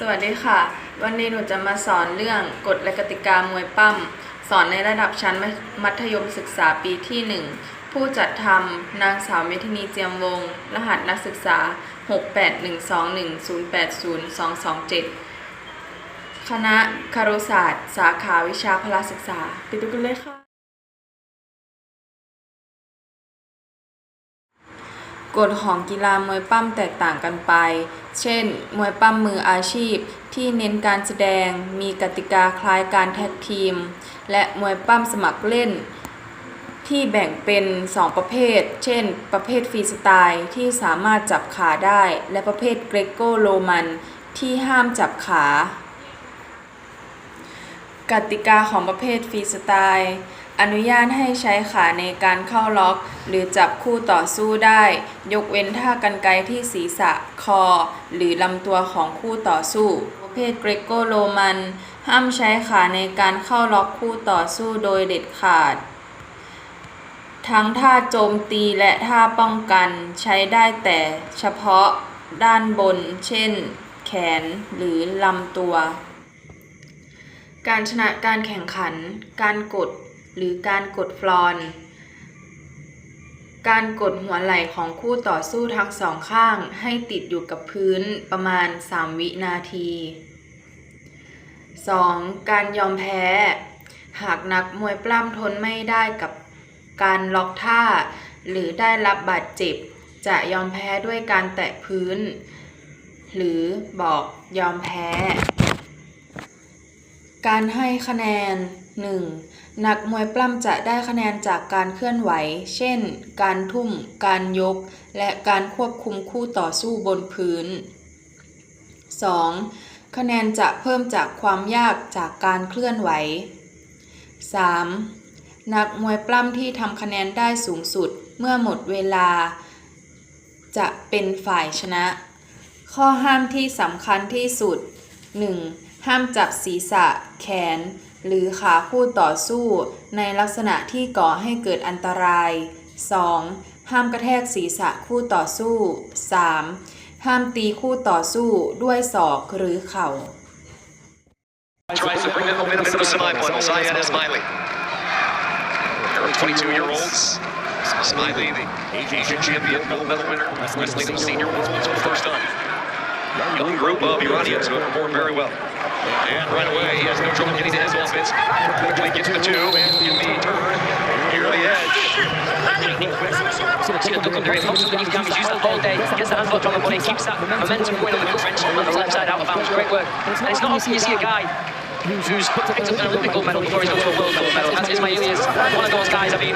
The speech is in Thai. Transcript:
สวัสดีค่ะ วันนี้หนูจะมาสอนเรื่องกฎและกติกามวยปั้ม สอนในระดับชั้นมัธยมศึกษาปีที่ 1 ผู้จัดทำนางสาวเมธินีเจียมวงศรหัสนักศึกษา 68121080227 คณะคารุศาสตร์ สาขาวิชาพละศึกษา ไปดูกันเลยค่ะ กฎของกีฬามวยปั้มแตกต่างกันไป เช่น มวยปั้มมืออาชีพที่เน้นการแสดง มีกติกาคล้ายการแท็กทีม และมวยปั้มสมัครเล่น ที่แบ่งเป็น 2 ประเภท เช่น ประเภทฟรีสไตล์ที่สามารถจับขาได้ และประเภทเกรโกโรมันที่ห้ามจับขากติกาของประเภทฟรีสไตล์ อนุญาตให้ใช้ขาในการเข้าล็อก หรือจับคู่ต่อสู้ได้ ยกเว้นท่ากันไกที่ศีรษะคอ หรือลำตัวของคู่ต่อสู้ ประเภทเกรโกโรมัน ห้ามใช้ขาในการเข้าล็อกคู่ต่อสู้โดยเด็ดขาด ทั้งท่าโจมตีและท่าป้องกันใช้ได้แต่เฉพาะด้านบน เช่น แขนหรือลำตัว การชนะการแข่งขัน การกด หรือการกดฟลอน การกดหัวไหล่ของคู่ต่อสู้ทั้งสองข้างให้ติดอยู่กับพื้นประมาณ 3 วินาที 2. การยอมแพ้ หากนักมวยปล้ำทนไม่ได้กับการล็อกท่า หรือได้รับบาดเจ็บ จะยอมแพ้ด้วยการแตะพื้น หรือบอกยอมแพ้ การให้คะแนน 1. นักมวยปล้ำจะได้คะแนนจากการเคลื่อนไหว เช่น การทุ่ม การยก และการควบคุมคู่ต่อสู้บนพื้น 2. คะแนนจะเพิ่มจากความยากจากการเคลื่อนไหว 3. นักมวยปล้ำที่ทำคะแนนได้สูงสุดเมื่อหมดเวลา จะเป็นฝ่ายชนะ ข้อห้ามที่สำคัญที่สุด 1. ห้ามจับศีรษะ แขน หรือขาคู่ต่อสู้ ในลักษณะที่ก่อให้เกิดอันตราย 2. ห้ามกระแทกศีรษะคู่ต่อสู้ 3. ห้ามตีคู่ต่อสู้ด้วยศอกหรือเข่า Tries to bring that momentum into the semifinal. Zion Smiley. Her 22-year-olds. Ismaili, the Asian champion, gold medal winner, wrestling the senior world for the first time. Young group of Iranians who have performed very well. And right away, he has no trouble getting to his offense. Quickly gets the two and can be turned near the edge. The there. He. He's used it all day. Gets the locked on the body. Keeps that momentum going on the on the left side out of bounds. Great work. And it's not you see a guy who's picked up an Olympic gold medal before he's gone to a world medal. And Ismaili is one of those guys. I mean,